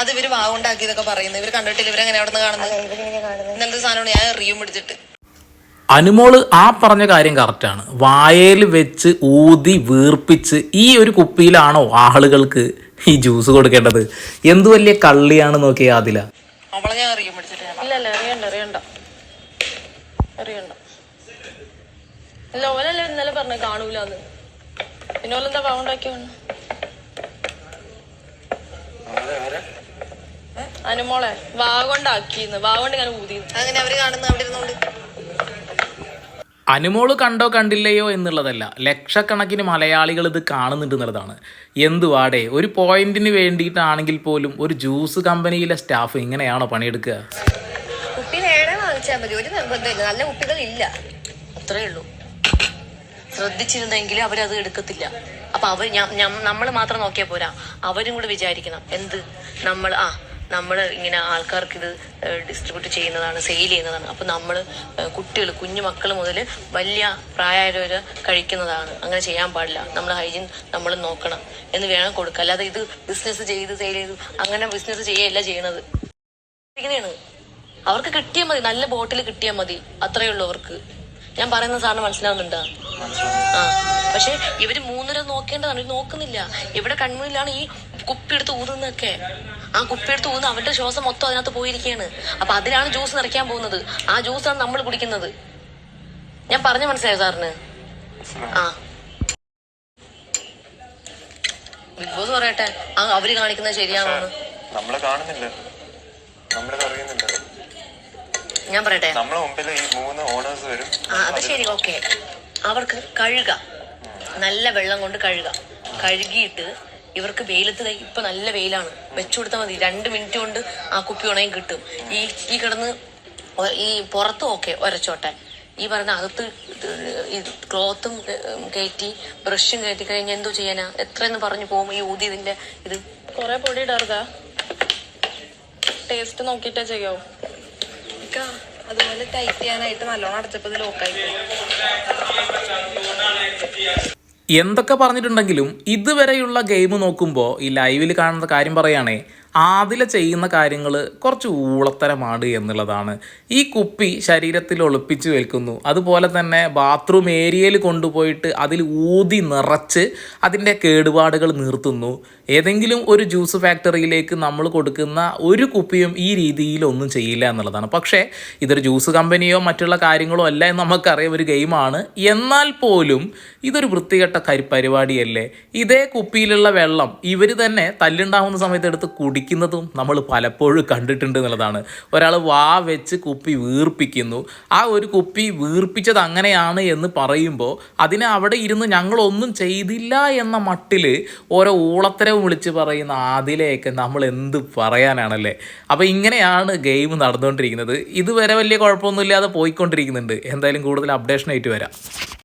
അത് ഇവർ വാവുണ്ടാക്കിയതൊക്കെ പറയുന്നത്. ഇവർ കണ്ടിട്ടില്ല? ഇവരെങ്ങനെ അവിടെ നിന്ന് കാണുന്നത്? കാണുന്നത് സാധനമാണ്? ഞാൻ എറിയും പിടിച്ചിട്ട്. അനുമോൾ ആ പറഞ്ഞ കാര്യം കറക്റ്റാണ് വായയിൽ വെച്ച് ഊതി വീർപ്പിച്ച് ഈ ഒരു കുപ്പിയിലാണോ ആളുകൾക്ക് ഈ ജ്യൂസ് കൊടുക്കേണ്ടത്? എന്തു വലിയ കള്ളിയാണ് നോക്കിയ അതില അവളെ ഞാൻ എറിയും പിടിച്ചിട്ട് എറിയണ്ട എറിയണ്ട ഇല്ല ഓലല്ലേ ഇന്നലെ പറഞ്ഞ കാണൂലെന്ന്. പിന്നെ ഓലെന്താ പാവുണ്ടാക്കി വന്നു അനുമോളെ വാഗോണ്ടാക്കിന്ന്. കൊണ്ടാക്കിന്ന് വാ കൊണ്ട് ഇങ്ങനെ ഊതിന്ന്. അങ്ങനെ അവർ കാണുന്ന അവിടെ ഇരുന്നോണ്ട്. അനുമോൾ കണ്ടോ കണ്ടില്ലയോ എന്നുള്ളതല്ല. ലക്ഷക്കണക്കിന് മലയാളികൾ ഇത് കാണുന്നുണ്ട് എന്നുള്ളതാണ്. എന്തുവാടെ ഒരു പോയിന്റിന് വേണ്ടിയിട്ടാണെങ്കിൽ പോലും ഒരു ജ്യൂസ് കമ്പനിയിലെ സ്റ്റാഫ് ഇങ്ങനെയാണോ പണിയെടുക്കുക? കുപ്പി വേണേ വാങ്ങിച്ചാൽ മതി? ഒരു നിർബന്ധമില്ല. നല്ല അത്രേ ഉള്ളൂ. ശ്രദ്ധിച്ചിരുന്നെങ്കിൽ അവരത് എടുക്കത്തില്ല. അപ്പൊ അവർ നമ്മൾ മാത്രം നോക്കിയാൽ പോരാ. അവരും കൂടെ വിചാരിക്കണം. എന്ത്? നമ്മൾ ആ നമ്മൾ ഇങ്ങനെ ആൾക്കാർക്ക് ഇത് ഡിസ്ട്രിബ്യൂട്ട് ചെയ്യുന്നതാണ് സെയിൽ ചെയ്യുന്നതാണ്. അപ്പൊ നമ്മൾ കുട്ടികൾ കുഞ്ഞു മക്കൾ മുതൽ വലിയ പ്രായമായവർ കഴിക്കുന്നതാണ്. അങ്ങനെ ചെയ്യാൻ പാടില്ല. നമ്മൾ ഹൈജീൻ നമ്മൾ നോക്കണം എന്ന് വേണം കൊടുക്കുക അല്ലാതെ ഇത് ബിസിനസ് ചെയ്ത് സെയിൽ ചെയ്ത് അങ്ങനെ ബിസിനസ് ചെയ്യല്ല ചെയ്യണത്. ഇങ്ങനെയാണ്. അവർക്ക് കിട്ടിയാൽ മതി. നല്ല ബോട്ടിൽ കിട്ടിയാൽ മതി. അത്രയേ ഉള്ളൂ അവർക്ക്. ഞാൻ പറയുന്ന സാറിന് മനസ്സിലാവുന്നുണ്ടോ? ആ. പക്ഷെ ഇവർ മൂന്നര നോക്കേണ്ടതാണ്. നോക്കുന്നില്ല. ഇവിടെ കൺമുന്നിലാണ് ഈ കുപ്പി എടുത്ത് ഊതുന്നതൊക്കെ. ആ കുപ്പി എടുത്ത് ഊതുന്ന അവരുടെ ശ്വാസം മൊത്തം അതിനകത്ത് പോയിരിക്കുകയാണ്. അപ്പൊ അതിലാണ് ജ്യൂസ് നിറയ്ക്കാൻ പോകുന്നത്. ആ ജ്യൂസാണ് നമ്മൾ കുടിക്കുന്നത്. ഞാൻ പറഞ്ഞു മനസ്സിലായോ സാറിന്? ആ. ബിഗ് ബോസ് പറയട്ടെ. ആ അവർ കാണിക്കുന്നത് ശരിയാണോ നമ്മൾ കാണുന്നില്ല. നമ്മളിത് അറിയുന്നില്ല. ഞാൻ പറയട്ടെ. നമ്മളെ മുമ്പിൽ ഈ മൂന്ന് ഓണേഴ്സ് വരും. ആ അത് ശരി ഓക്കെ. അവർക്ക് കഴുക. നല്ല വെള്ളം കൊണ്ട് കഴുക. കഴുകിയിട്ട് ഇവർക്ക് വെയിലത്ത് ഇപ്പൊ നല്ല വെയിലാണ്. വെച്ചു കൊടുത്താൽ മതി. രണ്ട് മിനിറ്റ് കൊണ്ട് ആ കുപ്പി ഉണയും കിട്ടും. ഈ ഈ കിടന്ന് ഈ പുറത്തും ഓക്കെ ഒരച്ചോട്ടെ. ഈ പറഞ്ഞ അകത്ത് ഈ ക്ലോത്തും കയറ്റി ബ്രഷും കയറ്റി കഴിഞ്ഞാൽ എന്തോ ചെയ്യാനാ? എത്രയെന്ന് പറഞ്ഞു പോകും ഈ ഊതി ഇതിന്റെ ഇത്. കുറെ പൊടി ഇടരുതാ ടേസ്റ്റ് നോക്കിയിട്ടേ ചെയ്യോ അതുപോലെ ടൈറ്റ് ചെയ്യാനായിട്ട് നല്ലോണം അടച്ചപ്പോ ഇത് ലോക്കായി എന്തൊക്കെ പറഞ്ഞിട്ടുണ്ടെങ്കിലും ഇതുവരെയുള്ള ഗെയിം നോക്കുമ്പോൾ ഈ ലൈവിൽ കാണുന്ന കാര്യം പറയുകയാണേ ആദില ചെയ്യുന്ന കാര്യങ്ങൾ കുറച്ച് ഊളത്തരമാണ് എന്നുള്ളതാണ്. ഈ കുപ്പി ശരീരത്തിൽ ഒളിപ്പിച്ച് വെക്കുന്നു. അതുപോലെ തന്നെ ബാത്റൂം ഏരിയയിൽ കൊണ്ടുപോയിട്ട് അതിൽ ഊതി നിറച്ച് അതിന്റെ കേടുപാടുകൾ നിർത്തുന്നു. ഏതെങ്കിലും ഒരു ജ്യൂസ് ഫാക്ടറിയിലേക്ക് നമ്മൾ കൊടുക്കുന്ന ഒരു കുപ്പിയും ഈ രീതിയിലൊന്നും ചെയ്യില്ല എന്നുള്ളതാണ്. പക്ഷേ ഇതൊരു ജ്യൂസ് കമ്പനിയോ മറ്റുള്ള കാര്യങ്ങളോ അല്ല എന്ന് നമുക്കറിയാം ഒരു ഗെയിമാണ് എന്നാൽ പോലും ഇതൊരു വൃത്തികെട്ട പരിപാടിയല്ലേ? ഇതേ കുപ്പിയിലുള്ള വെള്ളം ഇവർ തന്നെ തല്ലുണ്ടാവുന്ന സമയത്ത് എടുത്ത് കുടിക്കുന്നതും നമ്മൾ പലപ്പോഴും കണ്ടിട്ടുണ്ട് എന്നുള്ളതാണ്. ഒരാൾ വാ വെച്ച് കുപ്പി വീർപ്പിക്കുന്നു. ആ ഒരു കുപ്പി വീർപ്പിച്ചത് അങ്ങനെയാണ് എന്ന് പറയുമ്പോൾ അതിനെ അവിടെ ഇരുന്ന് ഞങ്ങളൊന്നും ചെയ്തില്ല എന്ന മട്ടിൽ ഓരോ ഊളത്തരവും വിളിച്ച് പറയുന്ന ആദിലെയൊക്കെ നമ്മൾ എന്ത് പറയാനാണല്ലേ? അപ്പോൾ ഇങ്ങനെയാണ് ഗെയിം നടന്നുകൊണ്ടിരിക്കുന്നത്. ഇതുവരെ വലിയ കുഴപ്പമൊന്നുമില്ലാതെ പോയിക്കൊണ്ടിരിക്കുന്നുണ്ട്. എന്തായാലും കൂടുതൽ അപ്ഡേഷനായിട്ട് വരാം.